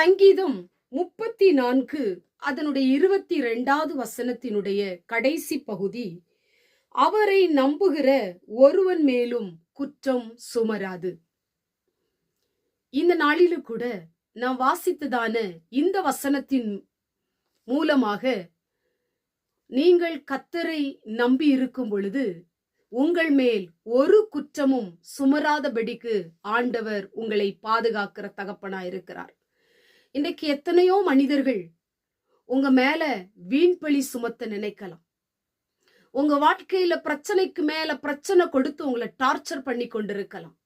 சங்கீதம் முப்பத்தி நான்கு அதனுடைய இருபத்தி இரண்டாவது வசனத்தினுடைய கடைசி பகுதி. அவரை நம்புகிற ஒருவன் மேலும் குற்றம் சுமராது. இந்த நாளிலும் கூட நான் வாசித்ததான இந்த வசனத்தின் மூலமாக நீங்கள் கத்தரை நம்பி இருக்கும் பொழுது உங்கள் மேல் ஒரு குற்றமும் சுமராதபடிக்கு ஆண்டவர் உங்களை பாதுகாக்கிற தகப்பனா இருக்கிறார் இன்றைக்கு எத்தனையோ மனிதர்கள் உங்க மேல வீண்பழி சுமத்த நினைக்கலாம். உங்க வாழ்க்கையில பிரச்சனைக்கு மேல பிரச்சனை கொடுத்து உங்களை டார்ச்சர் பண்ணி கொண்டிருக்கலாம்.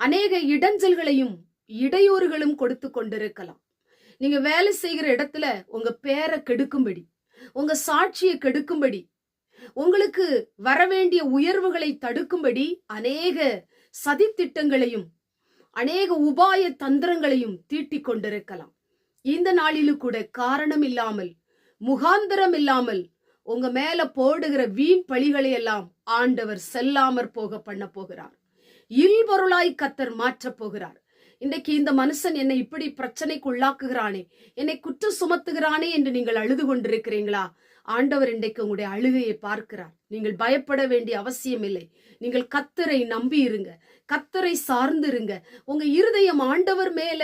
அநேக இடைஞ்சல்களையும் இடையூறுகளும் கொடுத்து கொண்டிருக்கலாம். நீங்க வேலை செய்கிற இடத்துல உங்க பேரை கெடுக்கும்படி உங்க சாட்சியை கெடுக்கும்படி உங்களுக்கு வரவேண்டிய உயர்வுகளை தடுக்கும்படி அநேக சதித்திட்டங்களையும் அநேக உபாய தந்திரங்களையும் தீட்டிக் கொண்டிருக்கலாம். இந்த நாளிலும் கூட காரணம் இல்லாமல் முகாந்திரம் இல்லாமல் உங்க மேல போடுகிற வீண் பழிகளை எல்லாம் ஆண்டவர் செல்லாமற் போக பண்ண போகிறார். இல்பொருளாய் கத்தர் மாற்றப் போகிறார். இன்றைக்கு இந்த மனுஷன் என்னை இப்படி பிரச்சனைக்கு உள்ளாக்குகிறானே என்னை குற்றம் சுமத்துகிறானே என்று நீங்கள் அழுது கொண்டிருக்கிறீங்களா? ஆண்டவர் இன்றைக்கு உங்களுடைய அழுகையை பார்க்கிறார். நீங்கள் பயப்பட வேண்டிய அவசியம் இல்லை நீங்கள் கத்தரை நம்பி இருங்க கத்தரை சார்ந்து இருங்க உங்க இருதயம் ஆண்டவர் மேல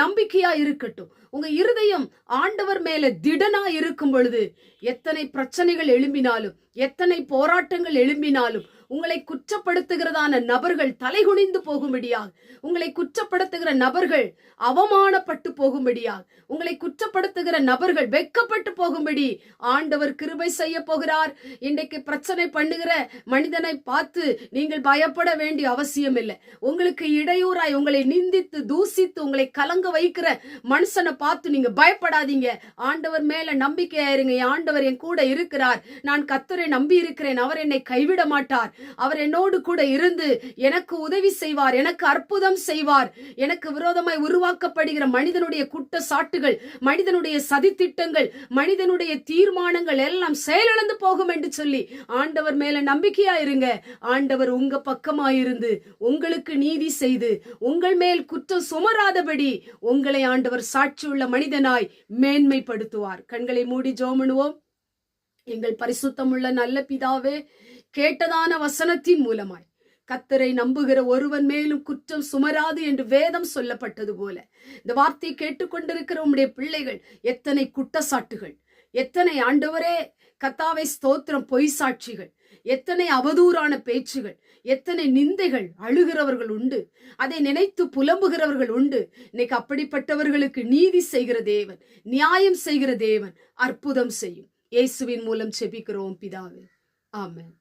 நம்பிக்கையா இருக்கட்டும். உங்க இருதயம் ஆண்டவர் மேல திடனா இருக்கும் பொழுது எத்தனை பிரச்சனைகள் எழும்பினாலும் எத்தனை போராட்டங்கள் எழும்பினாலும் உங்களை குற்றப்படுத்துகிறதான நபர்கள் தலைகுனிந்து போகும்படியாக உங்களை குற்றப்படுத்துகிற நபர்கள் அவமானப்பட்டு போகும்படியாக உங்களை குற்றப்படுத்துகிற நபர்கள் வெக்கப்பட்டு போகும்படி ஆண்டவர் கிருபை செய்ய போகிறார். இன்றைக்கு பிரச்சனை பண்ணுகிற மனிதனை பார்த்து நீங்கள் பயப்பட வேண்டிய அவசியம் இல்லை உங்களுக்கு இடையூறாய் உங்களை நிந்தித்து தூசித்து உங்களை கலங்க வைக்கிற மனுஷனை பார்த்து நீங்க பயப்படாதீங்க. ஆண்டவர் மேல நம்பிக்கையா இருங்க. ஆண்டவர் என் கூட இருக்கிறார். நான் கத்தரை நம்பி இருக்கிறேன். அவர் என்னை கைவிட மாட்டார். அவர் என்னோடு கூட இருந்து எனக்கு உதவி செய்வார். எனக்கு அற்புதம் செய்வார். எனக்கு விரோதமாய் உருவாக்கப்படுகிற மனிதனுடைய குற்ற சாட்டுகள் மனிதனுடைய சதித்திட்டங்கள் மனிதனுடைய தீர்மானங்கள் எல்லாம் செயலிழந்து போகும் என்று சொல்லி ஆண்டவர் மேல நம்பிக்கையா இருங்க. ஆண்டவர் உங்க பக்கமாயிருந்து உங்களுக்கு நீதி செய்து உங்கள் மேல் குற்றம் சுமராதபடி உங்களை ஆண்டவர் சாட்சியுள்ள மனிதனாய் மேன்மைப்படுத்துவார். கண்களை மூடி ஜோமனுவோம். எங்கள் பரிசுத்தமுள்ள நல்ல பிதாவே கேட்டதான வசனத்தின் மூலமாய் கத்தரை நம்புகிற ஒருவன் மேலும் குற்றம் சுமராது என்று வேதம் சொல்லப்பட்டது போல. இந்த வார்த்தையை கேட்டுக்கொண்டிருக்கிற உம்முடைய பிள்ளைகள் எத்தனை குற்றச்சாட்டுகள் எத்தனை ஆண்டவரே கத்தாவை ஸ்தோத்திரம் பொய் சாட்சிகள். எத்தனை அவதூறான பேச்சுகள் எத்தனை நிந்தைகள் அழுகிறவர்கள் உண்டு. அதை நினைத்து புலம்புகிறவர்கள் உண்டு. இன்னைக்கு அப்படிப்பட்டவர்களுக்கு நீதி செய்கிற தேவன் நியாயம் செய்கிற தேவன் அற்புதம் செய்யும். இயேசுவின் மூலம் செபிக்கிறோம் பிதாவே. ஆமென்.